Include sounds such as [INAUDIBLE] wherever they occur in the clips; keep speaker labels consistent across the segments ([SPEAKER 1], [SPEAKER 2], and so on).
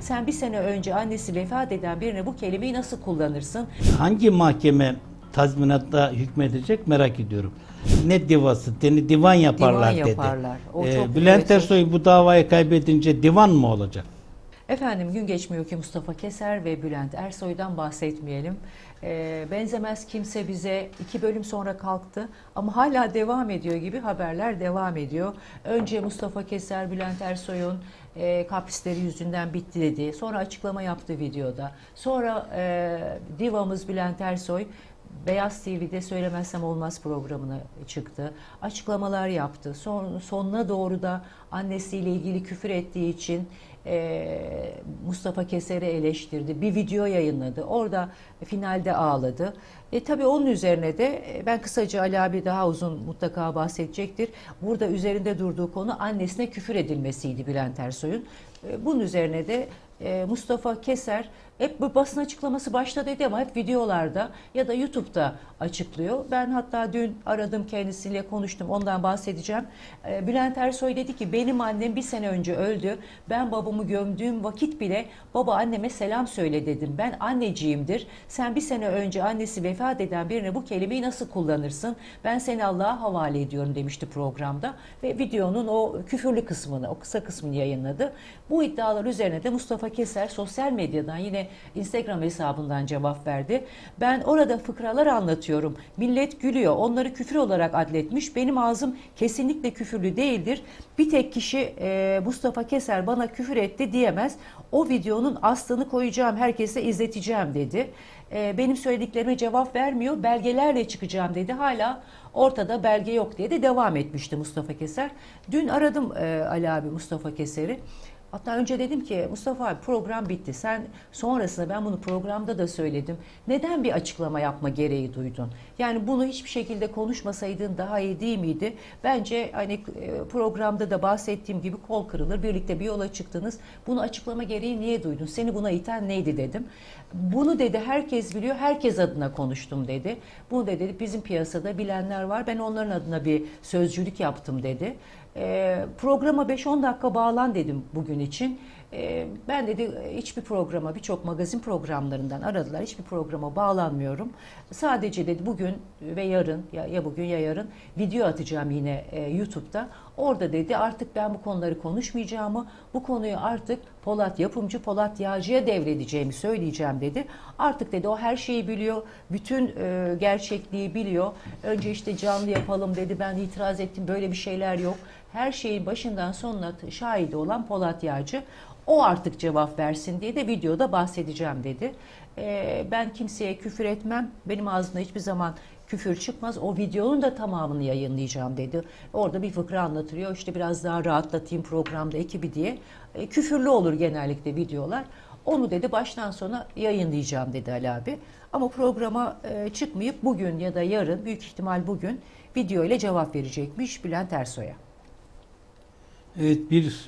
[SPEAKER 1] Sen bir sene önce annesi vefat eden birine bu kelimeyi nasıl kullanırsın?
[SPEAKER 2] Hangi mahkeme tazminatta hükmedecek merak ediyorum. Ne divası, divan yaparlar
[SPEAKER 1] Divan
[SPEAKER 2] dedi.
[SPEAKER 1] yaparlar. O
[SPEAKER 2] Ee,
[SPEAKER 1] çok-
[SPEAKER 2] Bülent
[SPEAKER 1] evet,
[SPEAKER 2] Ersoy bu davayı kaybedince divan mı olacak?
[SPEAKER 1] Efendim gün geçmiyor ki Mustafa Keser ve Bülent Ersoy'dan bahsetmeyelim. Ee, benzemez kimse bize iki bölüm sonra kalktı ama hala devam ediyor gibi haberler devam ediyor. Önce Mustafa Keser, Bülent Ersoy'un e, kaprisleri yüzünden bitti dedi. Sonra açıklama yaptı videoda. Sonra e, divamız Bülent Ersoy Beyaz TV'de söylemezsem olmaz programına çıktı. Açıklamalar yaptı. Son, sonuna doğru da annesiyle ilgili küfür ettiği için e, Mustafa Keser'i eleştirdi. Bir video yayınladı. Orada finalde ağladı. E, tabii onun üzerine de e, ben kısaca Ali abi daha uzun mutlaka bahsedecektir. Burada üzerinde durduğu konu annesine küfür edilmesiydi Bülent Ersoy'un. E, bunun üzerine de e, Mustafa Keser hep bu basın açıklaması başta dedi ama hep videolarda ya da YouTube'da açıklıyor. Ben hatta dün aradım kendisiyle konuştum ondan bahsedeceğim. E, Bülent Ersoy dedi ki benim annem bir sene önce öldü. Ben babamı gömdüğüm vakit bile baba anneme selam söyle dedim. Ben anneciğimdir. Sen bir sene önce annesi vefat eden birine bu kelimeyi nasıl kullanırsın? Ben seni Allah'a havale ediyorum demişti programda. Ve videonun o küfürlü kısmını, o kısa kısmını yayınladı. Bu iddialar üzerine de Mustafa Keser sosyal medyadan yine Instagram hesabından cevap verdi. Ben orada fıkralar anlatıyorum. Millet gülüyor. Onları küfür olarak adletmiş. Benim ağzım kesinlikle küfürlü değildir. Bir tek kişi e, Mustafa Keser bana küfür etti diyemez. O videonun aslını koyacağım, herkese izleteceğim dedi. E, benim söylediklerime cevap vermiyor. Belgelerle çıkacağım dedi. Hala ortada belge yok diye de devam etmişti Mustafa Keser. Dün aradım e, Ali abi Mustafa Keser'i. Hatta önce dedim ki Mustafa abi program bitti. Sen sonrasında ben bunu programda da söyledim. Neden bir açıklama yapma gereği duydun? Yani bunu hiçbir şekilde konuşmasaydın daha iyi değil miydi? Bence hani e, programda da bahsettiğim gibi kol kırılır. Birlikte bir yola çıktınız. Bunu açıklama gereği niye duydun? Seni buna iten neydi dedim. Bunu dedi herkes biliyor. Herkes adına konuştum dedi. Bunu dedi bizim piyasada bilenler var. Ben onların adına bir sözcülük yaptım dedi. E, programa 5-10 dakika bağlan dedim bugün için. E, ben dedi hiçbir programa, birçok magazin programlarından aradılar. Hiçbir programa bağlanmıyorum. Sadece dedi bugün ve yarın ya, ya bugün ya yarın video atacağım yine e, YouTube'da. Orada dedi artık ben bu konuları konuşmayacağımı, bu konuyu artık Polat yapımcı Polat Yağcı'ya devredeceğimi söyleyeceğim dedi. Artık dedi o her şeyi biliyor, bütün e, gerçekliği biliyor. Önce işte canlı yapalım dedi, ben itiraz ettim böyle bir şeyler yok. Her şeyin başından sonuna şahidi olan Polat Yağcı. O artık cevap versin diye de videoda bahsedeceğim dedi. E, ben kimseye küfür etmem, benim ağzımda hiçbir zaman küfür çıkmaz. O videonun da tamamını yayınlayacağım dedi. Orada bir fıkra anlatılıyor. İşte biraz daha rahatlatayım programda ekibi diye. E, küfürlü olur genellikle videolar. Onu dedi baştan sona yayınlayacağım dedi Ali abi. Ama programa e, çıkmayıp bugün ya da yarın büyük ihtimal bugün video ile cevap verecekmiş Bülent Ersoy'a.
[SPEAKER 2] Evet bir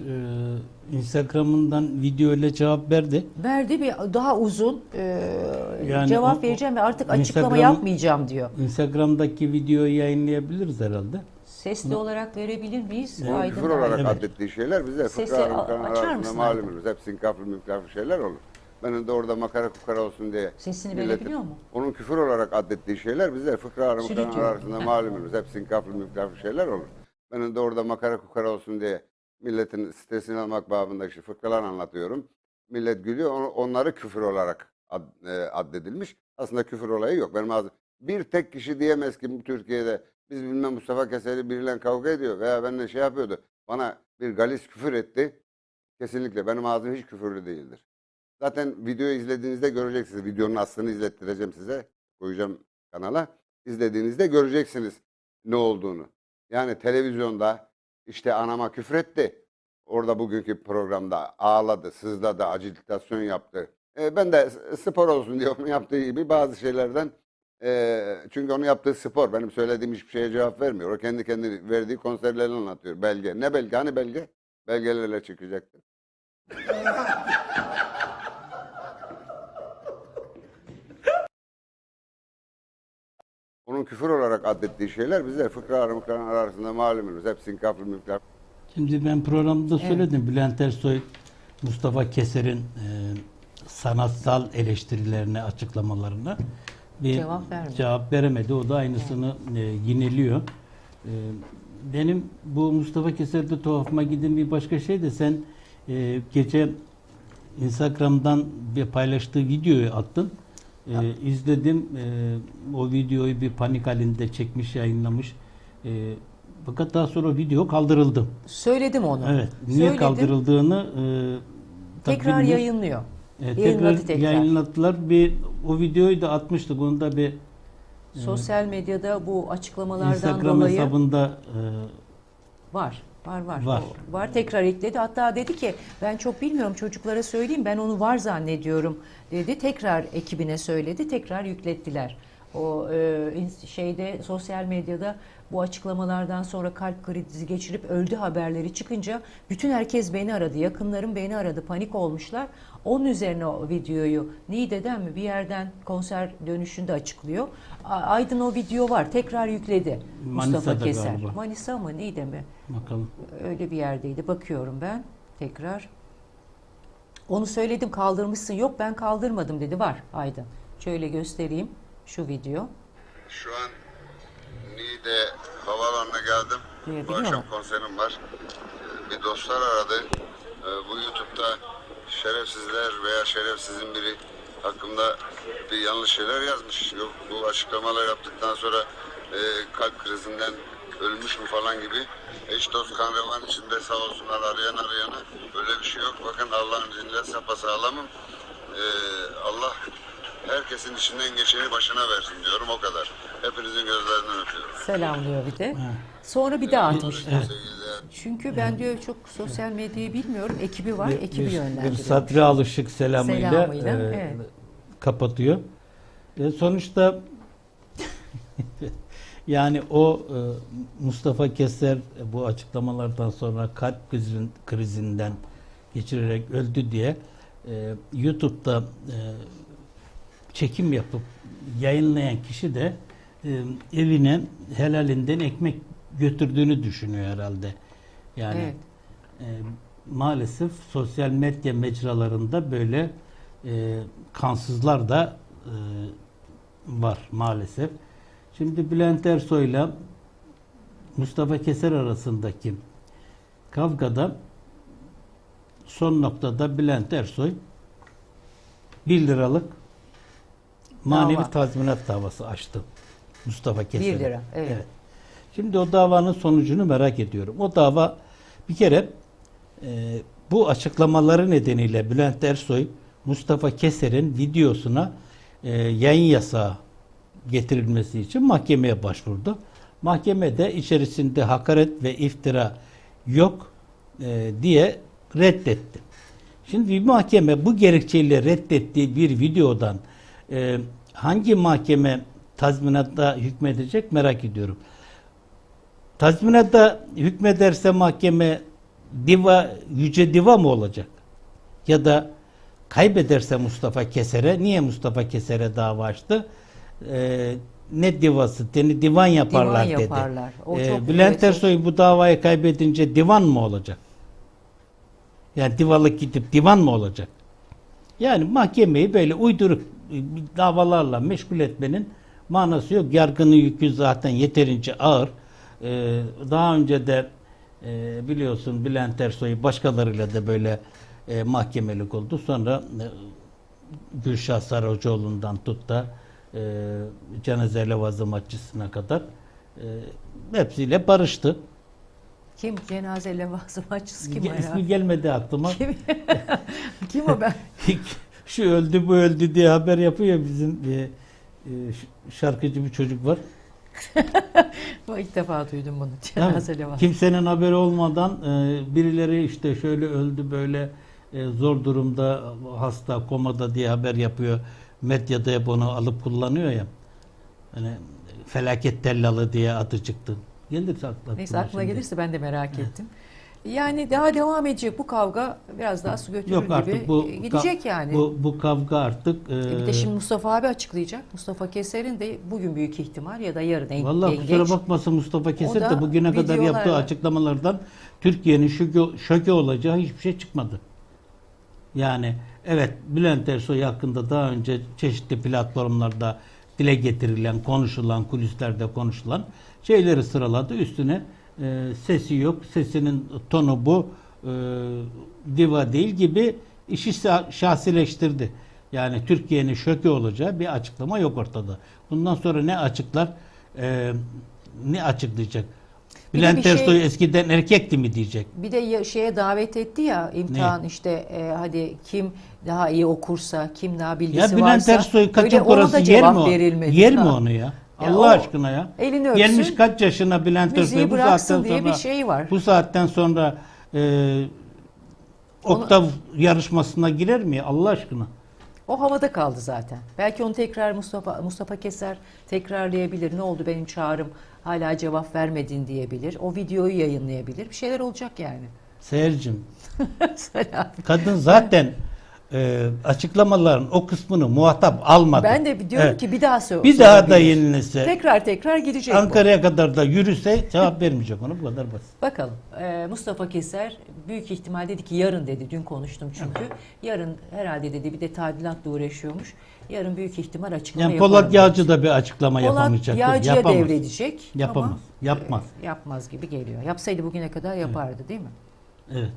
[SPEAKER 2] e, Instagram'ından video ile cevap verdi.
[SPEAKER 1] Verdi bir daha uzun e,
[SPEAKER 2] Yani
[SPEAKER 1] cevap
[SPEAKER 2] o-
[SPEAKER 1] vereceğim ve artık açıklama yapmayacağım diyor.
[SPEAKER 2] Instagram'daki videoyu yayınlayabiliriz herhalde.
[SPEAKER 1] Sesli olarak verebilir miyiz?
[SPEAKER 2] Evet,
[SPEAKER 1] Aydın
[SPEAKER 3] Küfür olarak
[SPEAKER 2] Evet.
[SPEAKER 3] adettiği şeyler bize
[SPEAKER 1] Sesi açar mısın
[SPEAKER 3] malumuz. Hep sinkaflı mükaflı şeyler olur. Benim de orada makara kukara olsun diye.
[SPEAKER 1] Sesini verebiliyor mu?
[SPEAKER 3] Onun küfür olarak adettiği şeyler bize fıkra arasında malumuz. Hep sinkaflı mükaflı şeyler olur. Benim de orada makara kukara olsun diye milletin stresini almak babında işte fıkralar anlatıyorum. Millet gülüyor. on- Onları küfür olarak ad- e, addedilmiş. Aslında küfür olayı yok. Benim ağzım. Bir tek kişi diyemez ki bu Türkiye'de biz bilmem Mustafa Keser'i biriyle kavga ediyor veya benimle şey yapıyordu. Bana bir galis küfür etti. Kesinlikle benim ağzım hiç küfürlü değildir. Zaten videoyu izlediğinizde göreceksiniz. Videonun aslını izlettireceğim size. Koyacağım kanala. İzlediğinizde göreceksiniz ne olduğunu. Yani televizyonda işte anama küfretti. Orada bugünkü programda ağladı, sızladı, acitasyon yaptı. E, ben de spor olsun diye onun [LAUGHS] yaptığı gibi bazı şeylerden e, çünkü onun yaptığı spor. Benim söylediğim hiçbir şeye cevap vermiyor. O kendi kendi verdiği konserlerini anlatıyor. Belge. Ne belge? Hani belge? Belgelerle çıkacaktı. [LAUGHS] Onun küfür olarak addettiği şeyler bize fıkra mıkra arasında malumuz. Hep sinkaflı mükaflı.
[SPEAKER 2] Şimdi ben programda
[SPEAKER 1] Evet.
[SPEAKER 2] söyledim Bülent Ersoy Mustafa Keser'in e, sanatsal eleştirilerine, açıklamalarına bir
[SPEAKER 1] Cevap vermedi.
[SPEAKER 2] cevap veremedi. O da aynısını e, yineliyor. E, benim bu Mustafa Keser'de tuhafıma giden bir başka şey de sen e, gece Instagram'dan bir paylaştığı videoyu attın. E, izledim. E, o videoyu bir panik halinde çekmiş, yayınlamış. E, fakat daha sonra video kaldırıldı.
[SPEAKER 1] Söyledim onu.
[SPEAKER 2] Evet. Niye
[SPEAKER 1] Söyledim.
[SPEAKER 2] kaldırıldığını e,
[SPEAKER 1] Tekrar
[SPEAKER 2] bilmiyoruz.
[SPEAKER 1] yayınlıyor.
[SPEAKER 2] E,
[SPEAKER 1] Yayınladı
[SPEAKER 2] tekrar,
[SPEAKER 1] tekrar.
[SPEAKER 2] yayınlattılar. Bir o videoyu da atmıştık. Onu da bir
[SPEAKER 1] Sosyal medyada bu açıklamalardan
[SPEAKER 2] Instagram
[SPEAKER 1] dolayı
[SPEAKER 2] hesabında
[SPEAKER 1] var. Var var.
[SPEAKER 2] Var.
[SPEAKER 1] O var tekrar ekledi. Hatta dedi ki ben çok bilmiyorum çocuklara söyleyeyim ben onu var zannediyorum dedi. Tekrar ekibine söyledi. Tekrar yüklettiler. O e, şeyde sosyal medyada bu açıklamalardan sonra kalp krizi geçirip öldü haberleri çıkınca bütün herkes beni aradı. Yakınlarım beni aradı. Panik olmuşlar. Onun üzerine o videoyu Niğde'den mi bir yerden konser dönüşünde açıklıyor. Aydın o video var. Tekrar yükledi. Mustafa
[SPEAKER 2] Manisa'da
[SPEAKER 1] Keser.
[SPEAKER 2] galiba.
[SPEAKER 1] Manisa mı Niğde mi?
[SPEAKER 2] bakalım.
[SPEAKER 1] öyle bir yerdeydi. Bakıyorum ben tekrar. Onu söyledim kaldırmışsın. Yok ben kaldırmadım dedi. Var Aydın. Şöyle göstereyim şu video.
[SPEAKER 3] Şu an Niğde havaalanına geldim. Bu
[SPEAKER 1] Duyabiliyor
[SPEAKER 3] akşam konserim var. Ee, Bir dostlar aradı. Ee, Bu YouTube'da şerefsizler veya şerefsizin biri hakkında bir yanlış şeyler yazmış. Yok bu açıklamalar yaptıktan sonra e, kalp krizinden ölmüş mü falan gibi. Eş dost kan revan içinde sağ olsunlar arayan arayana. Böyle bir şey yok. Bakın Allah'ın izniyle sapasağlamım. Ee, Allah herkesin içinden geçeni başına versin diyorum o kadar. Hepinizin gözlerinden öpüyorum.
[SPEAKER 1] Selamlıyor bir de. Sonra bir daha atmışlar. Çünkü ben diyor çok sosyal medyayı bilmiyorum. Ekibi var. Ekibi
[SPEAKER 2] bir, bir
[SPEAKER 1] yönlendiriyor.
[SPEAKER 2] Sadri Alışık selamıyla,
[SPEAKER 1] Selamıyla,
[SPEAKER 2] e,
[SPEAKER 1] evet.
[SPEAKER 2] kapatıyor. E, sonuçta [LAUGHS] yani o e, Mustafa Keser e, bu açıklamalardan sonra kalp krizin, krizinden geçirerek öldü diye e, YouTube'da e, çekim yapıp yayınlayan kişi de evine helalinden ekmek götürdüğünü düşünüyor herhalde. Yani
[SPEAKER 1] Evet.
[SPEAKER 2] e, maalesef sosyal medya mecralarında böyle e, kansızlar da e, var maalesef. Şimdi Bülent Ersoy'la Mustafa Keser arasındaki kavgada son noktada Bülent Ersoy 1 liralık manevi
[SPEAKER 1] Dava.
[SPEAKER 2] tazminat davası açtı Mustafa Keser'e.
[SPEAKER 1] 1 lira, evet.
[SPEAKER 2] Şimdi o davanın sonucunu merak ediyorum. O dava bir kere e, bu açıklamaları nedeniyle Bülent Ersoy Mustafa Keser'in videosuna e, yayın yasağı getirilmesi için mahkemeye başvurdu. Mahkemede içerisinde hakaret ve iftira yok e, diye reddetti. Şimdi bir mahkeme bu gerekçeyle reddettiği bir videodan e, hangi mahkeme tazminatta hükmedecek merak ediyorum. Tazminatta hükmederse mahkeme diva yüce diva mı olacak? Ya da kaybederse Mustafa Keser'e niye Mustafa Keser'e dava açtı? Ee, ne divası? Seni divan yaparlar
[SPEAKER 1] Divan
[SPEAKER 2] dedi.
[SPEAKER 1] yaparlar. O
[SPEAKER 2] Ee,
[SPEAKER 1] çok
[SPEAKER 2] Bülent Ersoy bu davayı kaybedince divan mı olacak? Yani divalık gidip divan mı olacak? Yani mahkemeyi böyle uyduruk davalarla meşgul etmenin manası yok. Yargının yükü zaten yeterince ağır. Ee, daha önce de e, biliyorsun Bülent Ersoy başkalarıyla da böyle e, mahkemelik oldu. Sonra e, Gülşah Saracoğlu'ndan tut da e, cenaze levazımatçısına kadar e, hepsiyle barıştı.
[SPEAKER 1] Kim cenaze levazımatçısı kim
[SPEAKER 2] Ge-? İsmi gelmedi aklıma.
[SPEAKER 1] Kim? [LAUGHS] kim o ben? [LAUGHS]
[SPEAKER 2] Şu öldü bu öldü diye haber yapıyor bizim e, şarkıcı bir çocuk var. [LAUGHS]
[SPEAKER 1] Bu ilk defa duydum bunu. Cenaze levazımatçısı.
[SPEAKER 2] Kimsenin haberi olmadan e, birileri işte şöyle öldü böyle e, zor durumda hasta komada diye haber yapıyor. Medyada hep onu alıp kullanıyor ya. Hani felaket tellalı diye adı çıktı. Gelirse akla.
[SPEAKER 1] Neyse aklına
[SPEAKER 2] şimdi.
[SPEAKER 1] gelirse ben de merak ettim. Yani daha devam edecek bu kavga biraz daha su götürür
[SPEAKER 2] Yok
[SPEAKER 1] gibi
[SPEAKER 2] artık bu
[SPEAKER 1] gidecek yani.
[SPEAKER 2] Bu, bu kavga artık e,
[SPEAKER 1] E bir de şimdi Mustafa abi açıklayacak. Mustafa Keser'in de bugün büyük ihtimal ya da yarın en,
[SPEAKER 2] Vallahi
[SPEAKER 1] en
[SPEAKER 2] kusura
[SPEAKER 1] geç.
[SPEAKER 2] bakmasın Mustafa Keser de bugüne kadar yaptığı açıklamalardan Türkiye'nin şoke, şoke olacağı hiçbir şey çıkmadı. Yani evet Bülent Ersoy hakkında daha önce çeşitli platformlarda dile getirilen, konuşulan, kulislerde konuşulan şeyleri sıraladı. Üstüne e, sesi yok, sesinin tonu bu, e, diva değil gibi işi şa- şahsileştirdi. Yani Türkiye'nin şoke olacağı bir açıklama yok ortada. Bundan sonra ne açıklar, e, ne açıklayacak?
[SPEAKER 1] Bir
[SPEAKER 2] Bülent
[SPEAKER 1] bir şey-
[SPEAKER 2] Ersoy eskiden erkekti mi diyecek?
[SPEAKER 1] Bir de ya- şeye davet etti ya imtihan işte e, hadi kim daha iyi okursa, kim daha bilgisi
[SPEAKER 2] Ya Bülent
[SPEAKER 1] varsa.
[SPEAKER 2] Ersoy kaçak orası yer mi. Yer mi onu ya?
[SPEAKER 1] Ya
[SPEAKER 2] Allah
[SPEAKER 1] o
[SPEAKER 2] aşkına ya.
[SPEAKER 1] elini öpsün,
[SPEAKER 2] Gelmiş kaç yaşına Bülent Ersoy bu saatten
[SPEAKER 1] diye
[SPEAKER 2] sonra
[SPEAKER 1] bir şey var.
[SPEAKER 2] bu saatten sonra e, oktav yarışmasına girer mi? Allah aşkına.
[SPEAKER 1] O havada kaldı zaten. Belki onu tekrar Mustafa Mustafa Keser tekrarlayabilir. Ne oldu benim çağrım hala cevap vermedin diyebilir. O videoyu yayınlayabilir. Bir şeyler olacak yani.
[SPEAKER 2] Seyircim [LAUGHS] kadın zaten e, açıklamaların o kısmını muhatap almadı.
[SPEAKER 1] Ben de diyorum
[SPEAKER 2] Evet.
[SPEAKER 1] ki bir daha sor.
[SPEAKER 2] bir daha da yenilse
[SPEAKER 1] Tekrar tekrar gidecek bu.
[SPEAKER 2] Ankara'ya kadar da yürüse cevap [LAUGHS] vermeyecek ona bu kadar basit.
[SPEAKER 1] Bakalım. Ee, Mustafa Keser büyük ihtimal dedi ki yarın dedi. Dün konuştum çünkü. Yarın herhalde dedi bir de tadilatla uğraşıyormuş. Yarın büyük ihtimal açıklama
[SPEAKER 2] Yani Polat. Yağcı da bir açıklama
[SPEAKER 1] Polat
[SPEAKER 2] yapamayacak.
[SPEAKER 1] Yağcı'ya
[SPEAKER 2] Yapamaz.
[SPEAKER 1] devredecek.
[SPEAKER 2] Yapamaz.
[SPEAKER 1] ama,
[SPEAKER 2] Yapmaz.
[SPEAKER 1] e, yapmaz gibi geliyor. Yapsaydı bugüne kadar yapardı değil mi?
[SPEAKER 2] Evet.